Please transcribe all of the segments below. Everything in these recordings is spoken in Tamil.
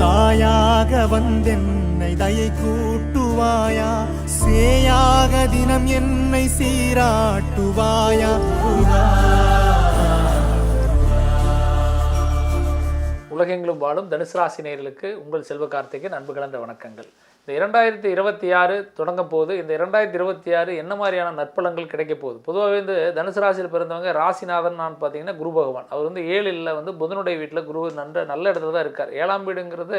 தாயாக வந்தென்னை தயை கூட்டுவாயா? சேயாக தினம் என்னை சீராட்டுவாயா? உலகெங்கிலும் வாழும் தனுசு ராசி நேர்களுக்கு உங்கள் செல்வ கார்த்திகேயன் அன்பு கலந்த வணக்கங்கள். இந்த இரண்டாயிரத்தி இருபத்தி ஆறு தொடங்க போது இந்த இரண்டாயிரத்தி இருபத்தி ஆறு என்ன மாதிரியான நற்பலங்கள் கிடைக்க போகுது பொதுவாகவே வந்து தனுசு ராசியில் பிறந்தவங்க ராசிநாதன் நான் பார்த்தீங்கன்னா குரு பகவான். அவர் வந்து ஏழில் வந்து புதனுடைய வீட்டில் குரு நன்ற நல்ல இடத்துல தான் இருக்கார். ஏழாம் வீடுங்கிறது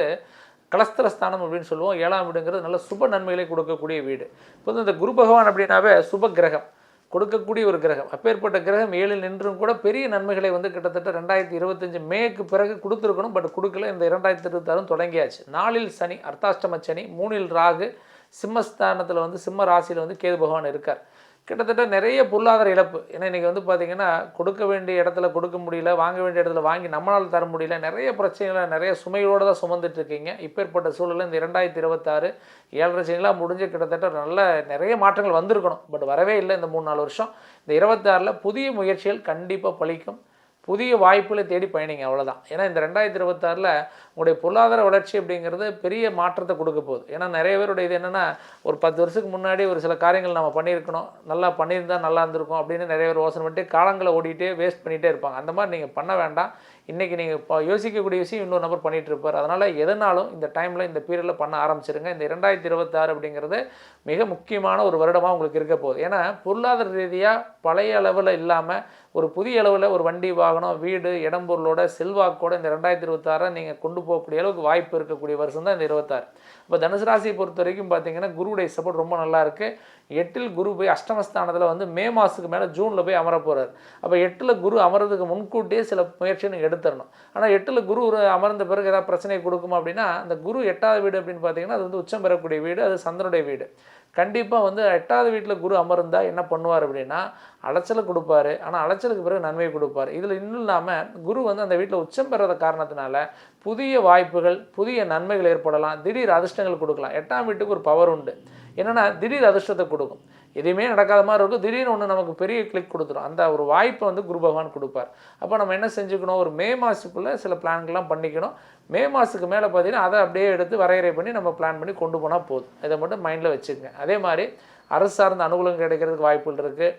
கலஸ்திரஸ்தானம் அப்படின்னு சொல்லுவோம். ஏழாம் வீடுங்கிறது நல்ல சுப நன்மைகளை கொடுக்கக்கூடிய வீடு. இப்போ இந்த குரு பகவான் அப்படின்னாவே சுப கிரகம். கொடுக்கக்கூடிய ஒரு கிரகம். அப்பேற்பட்ட கிரகம் ஏழில் நின்றும் கூட பெரிய நன்மைகளை வந்து கிட்டத்தட்ட ரெண்டாயிரத்தி இருபத்தஞ்சு மேக்கு பிறகு கொடுத்துருக்கணும். பட் கொடுக்கல. இந்த இரண்டாயிரத்தி இருபத்தாறும் தொடங்கியாச்சு. நாலில் சனி அர்த்தாஷ்டம சனி மூணில் ராகு சிம்மஸ்தானத்தில் வந்து சிம்ம ராசியில் வந்து கேது பகவான் இருக்கார். கிட்டத்தட்ட நிறைய பொருளாதார இழப்பு. ஏன்னா இன்றைக்கி வந்து பார்த்திங்கன்னா கொடுக்க வேண்டிய இடத்துல கொடுக்க முடியல வாங்க வேண்டிய இடத்துல வாங்கி நம்மளால் தர முடியல நிறைய பிரச்சனைகளை நிறைய சுமையோடு தான் சுமந்துட்டு இருக்கீங்க. இப்பேற்பட்ட சூழலில் இந்த இரண்டாயிரத்தி இருபத்தாறு ஏழரை சனிலாம் முடிஞ்சு கிட்டத்தட்ட நல்ல நிறைய மாற்றங்கள் வந்திருக்கணும். பட் வரவே இல்லை இந்த மூணு நாலு வருஷம். இந்த இருபத்தாறில் புதிய முயற்சிகள் கண்டிப்பாக பழிக்கும் புதிய வாய்ப்புகளை தேடி பயணிங்க அவ்வளோதான் ஏன்னா இந்த ரெண்டாயிரத்தி இருபத்தாறில் உங்களுடைய பொருளாதார வளர்ச்சி அப்படிங்கிறது பெரிய மாற்றத்தை கொடுக்க போகுது. ஏன்னா நிறைய பேருடைய இது என்னென்னா ஒரு பத்து வருஷத்துக்கு முன்னாடி ஒரு சில காரியங்கள் நம்ம பண்ணியிருக்கணும். நல்லா பண்ணியிருந்தா நல்லா இருந்திருக்கும் அப்படின்னு நிறைய பேர் யோசனை பண்ணிட்டு காலங்களை ஓடிட்டே வேஸ்ட் பண்ணிகிட்டே இருப்பாங்க. அந்த மாதிரி நீங்கள் பண்ண வேண்டாம். இன்றைக்கி நீங்கள் இப்போ யோசிக்கக்கூடிய விஷயம் இன்னொரு நபர் பண்ணிகிட்டு இருப்பார் அதனால் எதனாலும் இந்த டைமில் இந்த பீரியடில் பண்ண ஆரம்பிச்சிருங்க. இந்த இரண்டாயிரத்தி இருபத்தாறு அப்படிங்கிறது மிக முக்கியமான ஒரு வருடமாக உங்களுக்கு இருக்க போகுது. ஏன்னா பொருளாதார ரீதியாக பழைய அளவில் இல்லாமல் ஒரு புதிய அளவில் ஒரு வண்டி வாகனம் வீடு இடம் பொருளோட செல்வாக்கோட இந்த ரெண்டாயிரத்தி இருபத்தாறை நீங்கள் கொண்டு போகக்கூடிய அளவுக்கு வாய்ப்பு இருக்கக்கூடிய வருஷம் தான் இந்த இருபத்தாறு. இப்போ தனுசு ராசியை பொறுத்த வரைக்கும் பார்த்தீங்கன்னா குருவுடைய சப்போர்ட் ரொம்ப நல்லா இருக்குது எட்டில் குரு போய் அஷ்டமஸ்தானத்தில் வந்து மே மாதத்துக்கு மேலே ஜூனில் போய் அமர போகிறார் அப்போ எட்டில் குரு அமர்றதுக்கு முன்கூட்டியே சில முயற்சியை நீங்கள் எடுத்துடணும். ஆனால் எட்டில் குரு ஒரு அமர்ந்த பிறகு ஏதாவது பிரச்சனை கொடுக்குமா அப்படின்னா அந்த குரு எட்டாவது வீடு அப்படின்னு பார்த்தீங்கன்னா அது வந்து உச்சம் பெறக்கூடிய வீடு அது சந்திரனுடைய வீடு. கண்டிப்பாக வந்து எட்டாவது வீட்டில் குரு அமர்ந்தால் என்ன பண்ணுவார் அப்படின்னா அலைச்சலை கொடுப்பாரு. ஆனால் அலைச்சலுக்கு பிறகு நன்மை கொடுப்பார். இதில் இன்னும் இல்லாமல் குரு வந்து அந்த வீட்டில் உச்சம் பெறாத காரணத்தினால புதிய வாய்ப்புகள் புதிய நன்மைகள் ஏற்படலாம். திடீர் அதிர்ஷ்டங்கள் கொடுக்கலாம். எட்டாம் வீட்டுக்கு ஒரு பவர் உண்டு. என்னென்னா திடீர் அதிர்ஷ்டத்தை கொடுக்கும். எதுவுமே நடக்காத மாதிரி இருக்கும். திடீர்னு ஒன்று நமக்கு பெரிய கிளிக் கொடுத்துரும். அந்த ஒரு வாய்ப்பை வந்து குரு பகவான் கொடுப்பார். அப்போ நம்ம என்ன செஞ்சுக்கணும்? ஒரு மே மாதத்துக்குள்ளே சில பிளான்கள்லாம் பண்ணிக்கணும். மே மாதத்துக்கு மேலே பார்த்தீங்கன்னா அதை அப்படியே எடுத்து வரையறை பண்ணி நம்ம பிளான் பண்ணி கொண்டு போனால் போதும். இதை மட்டும் மைண்டில் வச்சுக்கோங்க. அதே மாதிரி அரசு சார்ந்த அனுகூலம் கிடைக்கிறதுக்கு வாய்ப்புகள் இருக்குது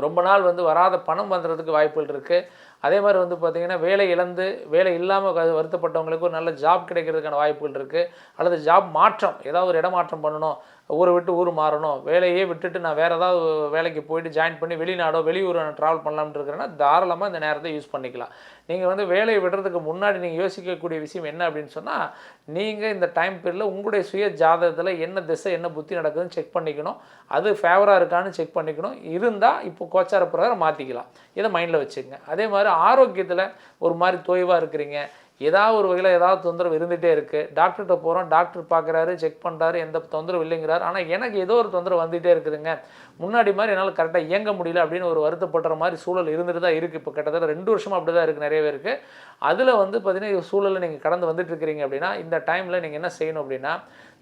ரொம்ப நாள் வந்து வராத பணம் வந்துறதுக்கு வாய்ப்புகள் இருக்குது அதே மாதிரி வந்து பார்த்திங்கன்னா வேலை இழந்து வேலை இல்லாமல் வருத்தப்பட்டவங்களுக்கு ஒரு நல்ல ஜாப் கிடைக்கிறதுக்கான வாய்ப்புகள் இருக்குது அல்லது ஜாப் மாற்றம் ஏதாவது ஒரு இடமாற்றம் பண்ணணும். ஊரை விட்டு ஊர் மாறணும். வேலையே விட்டுட்டு நான் வேறு ஏதாவது வேலைக்கு போயிட்டு ஜாயின் பண்ணி வெளிநாடோ வெளியூர் நான் ட்ராவல் பண்ணலாம்னு இருக்கிறேன்னா தாராளமாக இந்த நேரத்தை யூஸ் பண்ணிக்கலாம். நீங்கள் வந்து வேலையை விடுறதுக்கு முன்னாடி நீங்கள் யோசிக்கக்கூடிய விஷயம் என்ன அப்படின்னு சொன்னால் நீங்கள் இந்த டைம் பீரியடில் உங்களுடைய சுய ஜாதகத்தில் என்ன திசை என்ன புத்தி நடக்குதுன்னு செக் பண்ணிக்கணும். அது ஃபேவராக இருக்கான்னு செக் பண்ணிக்கணும். இருந்தால் இப்போ கோச்சார பிரகாரம் மாற்றிக்கலாம் இதை மைண்டில் வச்சுக்கோங்க. அதே மாதிரி ஆரோக்கியத்தில் ஒரு மாதிரி தொய்வாக இருக்கிறீங்க. ஏதாவது ஒரு வகையில் ஏதாவது தொந்தரவு இருந்துகிட்டே இருக்குது டாக்டர்கிட்ட போகிறோம் டாக்டர் பார்க்குறாரு செக் பண்ணுறாரு எந்த தொந்தரவு இல்லைங்கிறார். ஆனால் எனக்கு ஏதோ ஒரு தொந்தரவு வந்துகிட்டே இருக்குதுங்க. முன்னாடி மாதிரி என்னால் கரெக்டாக இயங்க முடியல அப்படின்னு ஒரு வருத்தப்படுற மாதிரி சூழல் இருந்துட்டு தான் இருக்குது இப்போ கிட்டத்தட்ட ரெண்டு வருஷமாக அப்படி தான் இருக்குது நிறைய பேருக்கு. அதில் வந்து பார்த்திங்கன்னா சூழலில் நீங்கள் கடந்து வந்துட்டு இருக்கிறீங்க அப்படின்னா இந்த டைமில் நீங்கள் என்ன செய்யணும் அப்படின்னா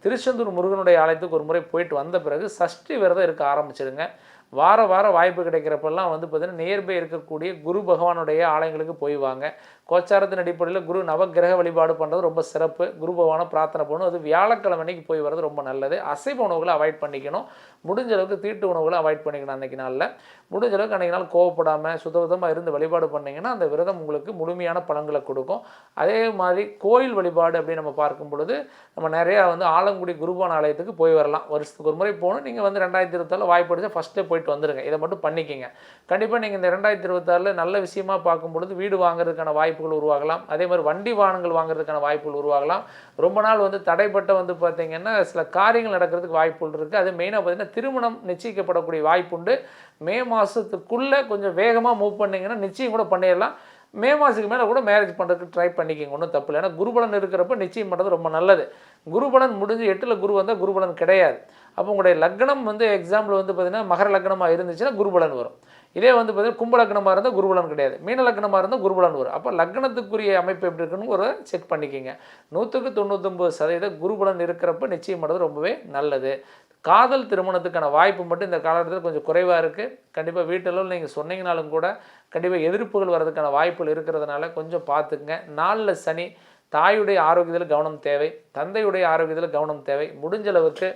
திருச்செந்தூர் முருகனுடைய ஆலயத்துக்கு ஒரு முறை போயிட்டு வந்த பிறகு சஷ்டி விரதம் இருக்க ஆரம்பிச்சிருங்க. வார வாரம் வாய்ப்பு கிடைக்கிறப்பெல்லாம் வந்து பார்த்திங்கன்னா நியர்பை இருக்கக்கூடிய குரு பகவானுடைய ஆலயங்களுக்கு போய் வாங்க. கோச்சாரத்தின் அடிப்படையில் குரு நவகிரக வழிபாடு பண்ணுறது ரொம்ப சிறப்பு. குரு பகவானை பிரார்த்தனை பண்ணணும். அது வியாழக்கிழமை அன்னைக்கு போய் வர்றது ரொம்ப நல்லது. அசைவ உணவுகளை அவாய்ட் பண்ணிக்கணும். முடிஞ்ச அளவுக்கு தீட்டு உணவுகளை அவாய்ட் பண்ணிக்கணும் அன்றைக்கி நாளில். முடிஞ்ச அளவுக்கு அன்றைக்கி நாள் கோவப்படாமல் சுத்தபத்தமாக இருந்து வழிபாடு பண்ணிங்கன்னா அந்த விரதம் உங்களுக்கு முழுமையான பலன்களை கொடுக்கும். அதே மாதிரி கோயில் வழிபாடு அப்படின்னு நம்ம பார்க்கும் பொழுது நம்ம நிறையா வந்து ஆலங்குடி குருபான் ஆலயத்துக்கு போய் வரலாம். வருஷத்துக்கு ஒரு முறை போகணும். நீங்கள் வந்து ரெண்டாயிரத்தி இருபத்தாறில் வாய்ப்பு அடிச்சா ஃபஸ்ட்டே போயிட்டு வந்துடுங்க இதை மட்டும் பண்ணிக்கிங்க. கண்டிப்பாக நீங்கள் இந்த ரெண்டாயிரத்தி இருபத்தாறில் நல்ல விஷயமா பார்க்கும் பொழுது வீடு வாங்குறதுக்கான வாய்ப்பு வாய்ப்புகள் உருவாகலாம். அதே மாதிரி வண்டி வாகனங்கள் வாங்குறதுக்கான வாய்ப்புகள் உருவாகலாம். ரொம்ப நாள் வந்து தடைப்பட்ட வந்து பார்த்தீங்கன்னா சில காரியங்கள் நடக்கிறதுக்கு வாய்ப்புகள் இருக்குது அது மெயினாக பார்த்திங்கன்னா திருமணம் நிச்சயிக்கப்படக்கூடிய வாய்ப்புண்டு. மே மாதத்துக்குள்ளே கொஞ்சம் வேகமாக மூவ் பண்ணிங்கன்னா நிச்சயம் கூட பண்ணிடலாம் மே மாதத்துக்கு மேலே கூட மேரேஜ் பண்ணுறதுக்கு ட்ரை பண்ணிக்கிங்க. ஒன்றும் தப்பு இல்லை. ஏன்னா குருபலன் இருக்கிறப்ப நிச்சயம் பண்ணுறது ரொம்ப நல்லது. குருபலன் முடிஞ்சு எட்டில் குரு வந்தால் குருபலன் கிடையாது. அப்போ உங்களுடைய லக்னம் வந்து எக்ஸாம்பிள் வந்து பார்த்திங்கன்னா மகர லக்னமாக இருந்துச்சுன்னா குருபலன் வரும். இதே வந்து பார்த்தீங்கன்னா கும்ப லக்னமாக இருந்தால் குருபலன் கிடையாது. மீன லக்னமாக இருந்தால் குருபலன் வரும். அப்போ லக்னத்துக்குரிய அமைப்பு எப்படி இருக்குன்னு ஒரு செக் பண்ணிக்கிங்க. நூற்றுக்கு தொண்ணூத்தொம்பது சதவீத குருபலன் இருக்கிறப்ப நிச்சயம் பண்ணுறது ரொம்பவே நல்லது. காதல் திருமணத்துக்கான வாய்ப்பு மட்டும் இந்த காலகட்டத்தில் கொஞ்சம் குறைவாக இருக்குது கண்டிப்பாக வீட்டிலும் நீங்கள் சொன்னீங்கனாலும் கூட கண்டிப்பாக எதிர்ப்புகள் வர்றதுக்கான வாய்ப்புகள் இருக்கிறதுனால கொஞ்சம் பார்த்துக்குங்க. நாளில் சனி தாயுடைய ஆரோக்கியத்தில் கவனம் தேவை. தந்தையுடைய ஆரோக்கியத்தில் கவனம் தேவை. முடிஞ்சளவுக்கு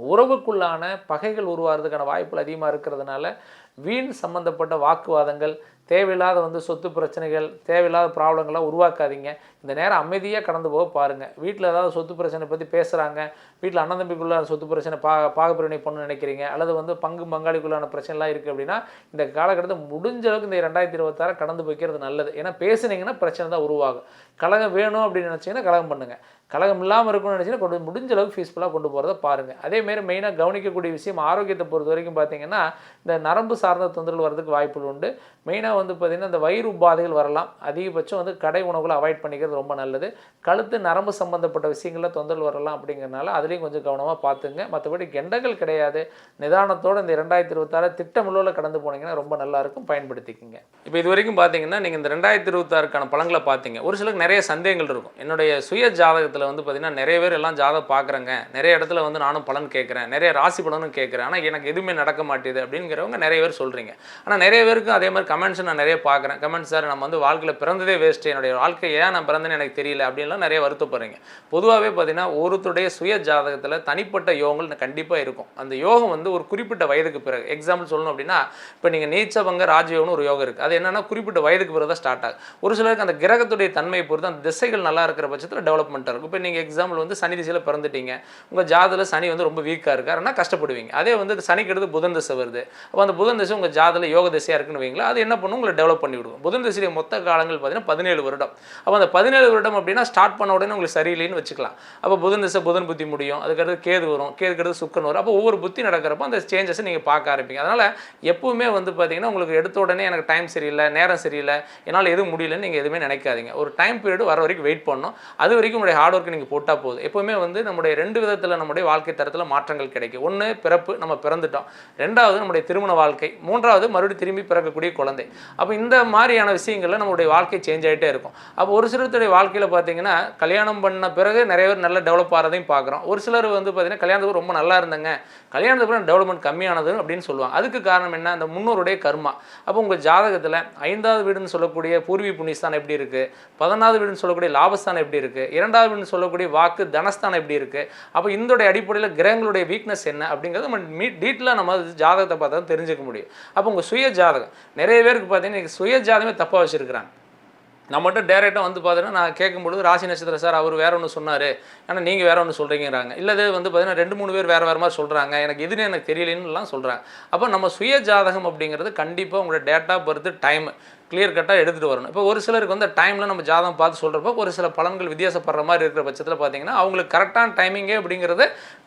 உறவுக்குள்ளான பகைகள் உருவாகிறதுக்கான வாய்ப்புகள் அதிகமாக இருக்கிறதுனால வீண் சம்பந்தப்பட்ட வாக்குவாதங்கள் தேவையில்லாத வந்து சொத்து பிரச்சனைகள் தேவையில்லாத ப்ராப்ளங்கள்லாம் உருவாக்காதீங்க. இந்த நேரம் அமைதியாக கடந்து போக பாருங்கள் வீட்டில் ஏதாவது சொத்து பிரச்சனை பற்றி பேசுகிறாங்க வீட்டில் அண்ணன் தம்பிக்குள்ள சொத்து பிரச்சனை பா பாகப்பிரிவினை பண்ணு நினைக்கிறீங்க. அல்லது வந்து பங்கு பங்காளிக்குள்ளான பிரச்சனைலாம் இருக்குது அப்படின்னா இந்த காலகட்டத்தை முடிஞ்ச அளவுக்கு இந்த ரெண்டாயிரத்தி இருபத்தாறு கடந்து போய்க்கிறது நல்லது. ஏன்னா பேசுனீங்கன்னா பிரச்சனை தான் உருவாகும். கழகம் வேணும் அப்படின்னு நினச்சிங்கன்னா கழகம் பண்ணுங்கள் கழகம் இல்லாமல் இருக்கணும்னு நினச்சிங்கன்னா கொண்டு முடிஞ்ச அளவுக்கு ஃபீஸ்ஃபுல்லாக கொண்டு போகிறத பாருங்கள் அதேமாரி மெயினாக கவனிக்கக்கூடிய விஷயம் ஆரோக்கியத்தை பொறுத்த வரைக்கும் பார்த்தீங்கன்னா இந்த நரம்பு சார்ந்த தொந்தரவு வரதுக்கு வாய்ப்புகள் உண்டு. மெயினாக வந்து பார்த்திங்கன்னா இந்த வயிறு உபாதைகள் வரலாம். அதிகபட்சம் வந்து கடை உணவுகளை அவாய்ட் பண்ணிக்கிறது ரொம்ப நல்லது. கழுத்து நரம்பு சம்மந்தப்பட்ட விஷயங்களில் தொந்தரவு வரலாம் அப்படிங்கிறனால அதுலேயும் கொஞ்சம் கவனமாக பார்த்துங்க. மற்றபடி கெண்டங்கள் கிடையாது. நிதானத்தோடு இந்த ரெண்டாயிரத்தி இருபத்தாறு திட்டமில்லோவில் கடந்து போனீங்கன்னா ரொம்ப நல்லாயிருக்கும். பயன்படுத்திக்கிங்க. இப்போ இது வரைக்கும் பார்த்தீங்கன்னா நீங்கள் இந்த ரெண்டாயிரத்தி இருபத்தாறுக்கான பழங்களை பார்த்தீங்க. ஒரு சிலருக்கு நிறைய சந்தேகங்கள் இருக்கும். என்னுடைய சுய ஜாதகத்தில் வந்து பார்த்தீங்கன்னா நிறைய பேர் எல்லாம் ஜாதகம் பார்க்குறேங்க. நிறைய இடத்துல வந்து நானும் பலன் கேட்குறேன். நிறைய ராசி பலனும் கேட்குறேன். ஆனால் எனக்கு எதுவுமே நடக்க மாட்டேது அப்படிங்கிறவங்க நிறைய பேர் சொல்கிறீங்க ஆனால் நிறைய பேருக்கு அதே மாதிரி கமெண்ட்ஸ் நான் நிறைய பார்க்குறேன். கமெண்ட் சார் நம்ம வந்து வாழ்க்கையில் பிறந்ததே வேஸ்ட்டு என்னுடைய வாழ்க்கை ஏன் நான் பிறந்தேன்னு எனக்கு தெரியல. அப்படின்லாம் நிறைய வருத்தப்படுறீங்க. பொதுவாகவே பார்த்தீங்கன்னா ஒருத்தருடைய சுய ஜாதகத்தில் தனிப்பட்ட யோகங்கள் கண்டிப்பாக இருக்கும். அந்த யோகம் வந்து ஒரு குறிப்பிட்ட வயதுக்கு பிறகு எக்ஸாம்பிள் சொல்லணும் அப்படின்னா இப்போ நீங்கள் நீச்சவங்க ராஜயோகம்னு ஒரு யோகம் இருக்குது அது என்னன்னா குறிப்பிட்ட வயதுக்கு பிறகு தான் ஸ்டார்ட் ஆகும் ஒரு சிலருக்கு அந்த கிரகத்துடைய தன்மையை பொறுத்து அந்த திசைகள் நல்லா இருக்கிற பட்சத்தில் டெவலப்மெண்ட்டாக இருக்கும். இப்போ நீங்கள் எக்ஸாம்பிள் வந்து சனி திசையில் பிறந்துட்டீங்க. உங்கள் ஜாதகத்தில் சனி வந்து ரொம்ப வீக்காக இருக்காருன்னா கஷ்டப்படுவீங்க. அதே வந்து சனிக்கு அடுத்து புதன் திசை வருது. அப்போ அந்த புதன் திசை உங்கள் ஜாதகத்தில் யோக திசையாக இருக்குன்னு வைங்களா அது என்ன பண்ணும்? உங்களை டெவலப் பண்ணி விடுவோம். புதன் திசையுடைய மொத்த காலங்கள் பார்த்தீங்கன்னா பதினேழு வருடம். அப்போ அந்த பதினேழு வருடம் அப்படின்னா ஸ்டார்ட் பண்ண உடனே உங்களுக்கு சரியில்லைன்னு வச்சுக்கலாம். அப்போ புதன் திசை புதன் புத்தி முடியும். அதுக்கடுத்து கேது வரும். கேதுக்கு சுக்கன் வரும். அப்போ ஒவ்வொரு புத்தி நடக்கிறப்போ அந்த சேஞ்சஸை நீங்கள் பார்க்க ஆரம்பிங்க அதனால் எப்பவுமே வந்து பார்த்தீங்கன்னா உங்களுக்கு எடுத்த உடனே எனக்கு டைம் சரியில்லை நேரம் சரியில்லை என்னால் எதுவும் முடியலன்னு நீங்கள் எதுவுமே நினைக்காதீங்க. ஒரு டைம் பீரியட் வர வரைக்கும் வெயிட் பண்ணணும். அது வரைக்கும் உங்களுடைய ஹார்ட் ஒர்க் நீங்கள் போட்டால் போதும். எப்பவுமே வந்து நம்முடைய ரெண்டு விதத்தில் நம்முடைய வாழ்க்கை தரத்தில் மாற்றங்கள் கிடைக்கும். ஒன்று பிறப்பு நம்ம பிறந்துட்டோம். ரெண்டாவது நம்முடைய திருமண வாழ்க்கை. மூன்றாவது மறுபடியும் திரும்பி பிறக்கக்கூடிய குழந்தை. அப்போ இந்த மாதிரியான விஷயங்களில் நம்மளுடைய வாழ்க்கை சேஞ்ச் ஆகிட்டே இருக்கும். அப்போ ஒரு சிலருடைய வாழ்க்கையில் பார்த்தீங்கன்னா கல்யாணம் பண்ண பிறகு நிறைய பேர் நல்ல டெவலப் ஆகிறதையும் பார்க்குறோம் ஒரு சிலர் வந்து பார்த்தீங்கன்னா கல்யாணத்துக்கு ரொம்ப நல்லா இருந்தாங்க. கல்யாணத்துக்கு அப்புறம் டெவலப்மெண்ட் கம்மியானது அப்படின்னு சொல்லுவாங்க. அதுக்கு காரணம் என்ன? அந்த முன்னோருடைய கர்மா. அப்போ உங்கள் ஜாதகத்தில் ஐந்தாவது வீடுன்னு சொல்லக்கூடிய பூர்வி புண்ணியஸ்தானம் எப்படி இருக்குது பதினாவது வீடுன்னு சொல்லக்கூடிய லாபஸ்தானம் எப்படி இருக்குது இரண்டாவது வீடுன்னு சொல்லக்கூடிய வாக்கு தனஸ்தானம் எப்படி இருக்குது அப்போ இந்தோடைய அடிப்படையில் கிரகங்களுடைய வீக்னஸ் என்ன? அப்படிங்கிறது நம்ம மீ டீட்டெயிலாக நம்ம ஜாதகத்தை பார்த்தா தெரிஞ்சுக்க முடியும். அப்போ உங்கள் சுய ஜாதகம். நிறைய பேருக்கு பார்த்தீங்கன்னா இன்னைக்கு சுயஜாதகமே தப்பாக வச்சுருக்கிறாங்க. நம்மகிட்ட டேரெக்டாக வந்து பார்த்தீங்கன்னா நான் கேட்கும்பொழுது ராசி நட்சத்திரம் சார் அவர் வேறு ஒன்று சொன்னார். ஆனால் நீங்கள் வேறு ஒன்று சொல்கிறீங்கிறாங்க இல்லை இது வந்து பார்த்தீங்கன்னா ரெண்டு மூணு பேர் வேறு வேறு மாதிரி சொல்கிறாங்க எனக்கு எதுன்னு எனக்கு தெரியலன்னுலாம் சொல்கிறாங்க அப்போ நம்ம சுய ஜாதகம் அப்படிங்கிறது கண்டிப்பாக உங்களோட டேட்டா பர்த் டைம் கிளியர் கட்டாக எடுத்துகிட்டு வரணும். இப்போ ஒரு சிலருக்கு வந்து டைமில் நம்ம ஜாதகம் பார்த்து சொல்கிறப்போ ஒரு சில பலன்கள் வித்தியாசப்படுற மாதிரி இருக்கிற பட்சத்தில் பார்த்தீங்கன்னா அவங்களுக்கு கரெக்டான டைமிங்கே அப்படிங்கிறது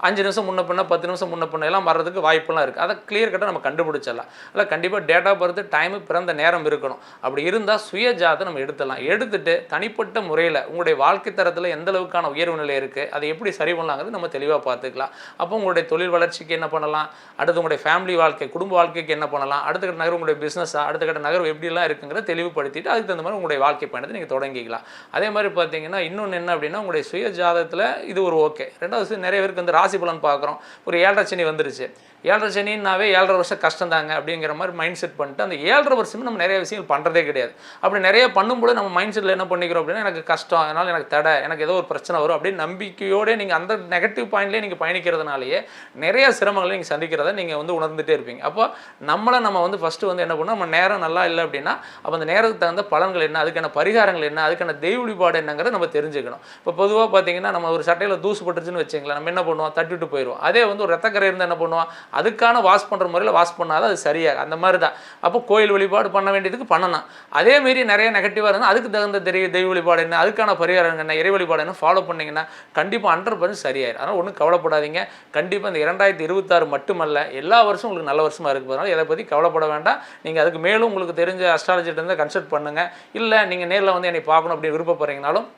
அஞ்சு நிமிஷம் முன்ன பின்ன பத்து நிமிஷம் முன்ன பண்ண எல்லாம் வர்றதுக்கு வாய்ப்பெல்லாம் இருக்குது அதை கிளியர் கட்டாக நம்ம கண்டுபிடிச்சிடலாம். இல்லை கண்டிப்பாக டேட்டா பொறுத்து டைமு பிறந்த நேரம் இருக்கணும். அப்படி இருந்தால் சுய ஜாதகம் நம்ம எடுத்துடலாம். எடுத்துட்டு தனிப்பட்ட முறையில் உங்களுடைய வாழ்க்கை தரத்தில் எந்த அளவுக்கான உயர்வு நிலை இருக்குது அதை எப்படி சரி பண்ணலாங்கிறது நம்ம தெளிவாக பார்த்துக்கலாம். அப்போ உங்களுடைய தொழில் வளர்ச்சிக்கு என்ன பண்ணலாம்? அடுத்து உங்களுடைய ஃபேமிலி வாழ்க்கை குடும்ப வாழ்க்கைக்கு என்ன பண்ணலாம்? அடுத்த கட்ட நகர் உங்களுடைய பிஸ்னஸாக அடுத்த கட்ட நகர் எப்படிலாம் இருக்குங்கிறத தெளிவுபடுத்திட்டு அதுக்கு தகுந்த மாதிரி உங்களுடைய வாழ்க்கை பயணத்தை நீங்கள் தொடங்கிக்கலாம். அதே மாதிரி பார்த்தீங்கன்னா இன்னொன்று என்ன அப்படின்னா உங்களுடைய சுய ஜாதகத்தில் இது ஒரு ஓகே. ரெண்டாவது நிறைய பேருக்கு வந்து ராசி பலன் பார்க்குறோம். ஒரு ஏழரை சனி வந்துருச்சு. ஏழரை சனின்னாவே ஏழரை வருஷம் கஷ்டம் தாங்க அப்படிங்கிற மாதிரி மைண்ட் செட் பண்ணிட்டு அந்த ஏழரை வருஷமே நம்ம நிறைய விஷயங்கள் பண்ணுறதே கிடையாது. அப்படி நிறைய பண்ணும்போது நம்ம மைண்ட் செட்டில் என்ன பண்ணிக்கிறோம் அப்படின்னா எனக்கு கஷ்டம் அதனால் எனக்கு தடை எனக்கு ஏதோ ஒரு பிரச்சனை வரும் அப்படின்னு நம்பிக்கையோடு நீங்கள் அந்த நெகட்டிவ் பாயிண்ட்லேயே நீங்கள் பயணிக்கிறதுனாலேயே நிறைய சிரமங்களை நீங்கள் சந்திக்கிறத நீங்கள் வந்து உணர்ந்துகிட்டே இருப்பீங்க. அப்போ நம்மளை நம்ம வந்து ஃபஸ்ட்டு வந்து என்ன பண்ணோம் நம்ம நேரம் நல்லா இல்லை அப்படின்னா அப்போ அந்த நேரத்துக்கு தகுந்த பலன்கள் என்ன அதுக்கான பரிகாரங்கள் என்ன அதுக்கான தெய்வ வழிபாடு என்னங்கிறத நம்ம தெரிஞ்சுக்கணும். இப்போ பொதுவாக பார்த்தீங்கன்னா நம்ம ஒரு சட்டையில் தூசு பட்டுருச்சுன்னு வச்சுங்களேன் நம்ம என்ன பண்ணுவோம்? தட்டிட்டு போயிடுவோம் அதே வந்து ஒரு ரத்தக்கரை இருந்தால் என்ன பண்ணுவோம்? அதுக்கான வாஷ் பண்ணுற முறையில் வாஷ் பண்ணாதான் அது சரியாக அந்த மாதிரி தான் அப்போ கோயில் வழிபாடு பண்ண வேண்டியதுக்கு பண்ணலாம். அதேமாரி நிறைய நெகட்டிவாக இருந்தால் அதுக்கு தகுந்த தெரிய தெய்வ வழிபாடு என்ன அதுக்கான பரிகாரம் என்ன இறை வழிபாடு என்ன ஃபாலோ பண்ணிங்கன்னா கண்டிப்பாக ஹண்ட்ரட் பர்சன்ட் சரியாயிரும். அதனால் ஒன்றும் கவலைப்படாதீங்க. கண்டிப்பாக இந்த இரண்டாயிரத்தி இருபத்தாறு மட்டுமல்ல எல்லா வருஷமும் உங்களுக்கு நல்ல வருஷமாக இருக்கு போதனால இதை பற்றி கவலைப்பட வேண்டாம். நீங்கள் அதுக்கு மேலும் உங்களுக்கு தெரிஞ்ச அஸ்ட்ராலஜி இருந்து கன்சல்ட் பண்ணுங்கள் இல்லை நீங்கள் நேரில் வந்து என்னை பார்க்கணும் அப்படின்னு விருப்பப்படுறீங்கனாலும்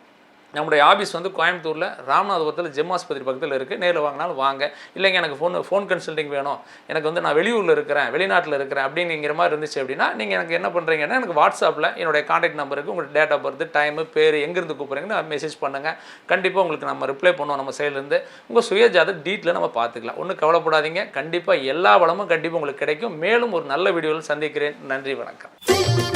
நம்முடைய ஆஃபீஸ் வந்து கோயம்புத்தூரில் ராமநாதபுரத்தில் ஜெம் ஆஸ்பத்திரி பக்கத்தில் இருக்குது நேரில் வாங்கினாலும் வாங்க. இல்லைங்க எனக்கு ஃபோன் ஃபோன் கன்சல்டிங் வேணும். எனக்கு வந்து நான் வெளியூரில் இருக்கிறேன் வெளிநாட்டில் இருக்கிறேன் அப்படிங்கிற மாதிரி இருந்துச்சு அப்படின்னா நீங்கள் எனக்கு என்ன பண்ணுறீங்கன்னா எனக்கு வாட்ஸ்அப்பில் என்னுடைய காண்டாக்ட் நம்பருக்கு உங்களுக்கு டேட் ஆஃப் பர்த் டைமு பேர் எங்கேருந்து கூப்பிட்றீங்கன்னு மெசேஜ் பண்ணுங்கள் கண்டிப்பாக உங்களுக்கு நம்ம ரிப்ளை பண்ணுவோம் நம்ம சைட்லேருந்து உங்கள் சுயஜாத டீட்டில் நம்ம பார்த்துக்கலாம். ஒன்றும் கவலைப்படாதீங்க. கண்டிப்பாக எல்லா வளமும் கண்டிப்பாக உங்களுக்கு கிடைக்கும். மேலும் ஒரு நல்ல வீடியோவில் சந்திக்கிறேன். நன்றி வணக்கம்.